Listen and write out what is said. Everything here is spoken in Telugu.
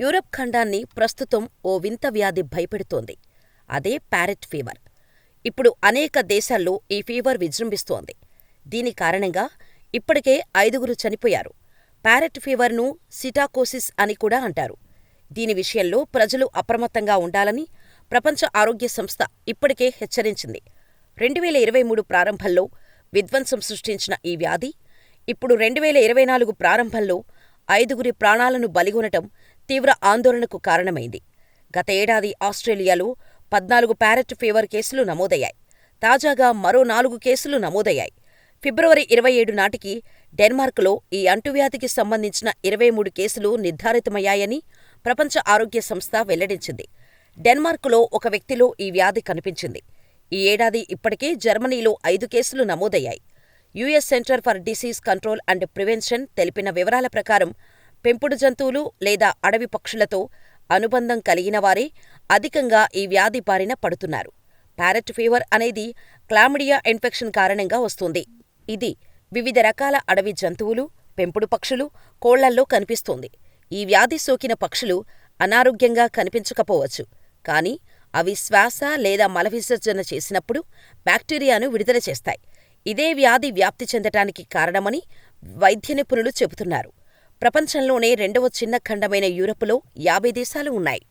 యూరప్ ఖండాన్ని ప్రస్తుతం ఓ వింత వ్యాధి భయపెడుతోంది. అదే ప్యారెట్ ఫీవర్. ఇప్పుడు అనేక దేశాల్లో ఈ ఫీవర్ విజృంభిస్తోంది. దీని కారణంగా ఇప్పటికే ఐదుగురు చనిపోయారు. ప్యారెట్ ఫీవర్ను సిటాకోసిస్ అని కూడా అంటారు. దీని విషయంలో ప్రజలు అప్రమత్తంగా ఉండాలని ప్రపంచ ఆరోగ్య సంస్థ ఇప్పటికే హెచ్చరించింది. రెండువేల ఇరవై మూడు ప్రారంభంలో విధ్వంసం సృష్టించిన ఈ వ్యాధి ఇప్పుడు రెండువేల ఇరవై నాలుగు ప్రారంభంలో ఐదుగురి ప్రాణాలను బలిగొనటం తీవ్ర ఆందోళనకు కారణమైంది. గత ఏడాది ఆస్ట్రేలియాలో పద్నాలుగు ప్యారెట్ ఫీవర్ కేసులు నమోదయ్యాయి. తాజాగా మరో నాలుగు కేసులు నమోదయ్యాయి. ఫిబ్రవరి ఇరవై ఏడు నాటికి డెన్మార్క్లో ఈ అంటువ్యాధికి సంబంధించిన ఇరవై మూడు కేసులు నిర్ధారితమయ్యాయని ప్రపంచ ఆరోగ్య సంస్థ వెల్లడించింది. డెన్మార్క్లో ఒక వ్యక్తిలో ఈ వ్యాధి కనిపించింది. ఈ ఏడాది ఇప్పటికే జర్మనీలో ఐదు కేసులు నమోదయ్యాయి. US center for disease control and prevention తెలిపిన వివరాల ప్రకారం పెంపుడు జంతువులు లేదా అడవి పక్షులతో అనుబంధం కలిగినవారే అధికంగా ఈ వ్యాధి బారిన పడుతున్నారు. ప్యారెట్ ఫీవర్ అనేది క్లామిడియా ఇన్ఫెక్షన్ కారణంగా వస్తుంది. ఇది వివిధ రకాల అడవి జంతువులు, పెంపుడు పక్షులు, కోళ్ళల్లో కనిపిస్తుంది. ఈ వ్యాధి సోకిన పక్షులు అనారోగ్యంగా కనిపించకపోవచ్చు, కానీ అవి శ్వాస లేదా మలవిసర్జన చేసినప్పుడు బ్యాక్టీరియాను విడుదల చేస్తాయి. ఇదే వ్యాధి వ్యాప్తి చెందటానికి కారణమని వైద్య నిపుణులు చెబుతున్నారు. ప్రపంచంలోనే రెండవ చిన్న ఖండమైన యూరప్లో యాభై దేశాలు ఉన్నాయి.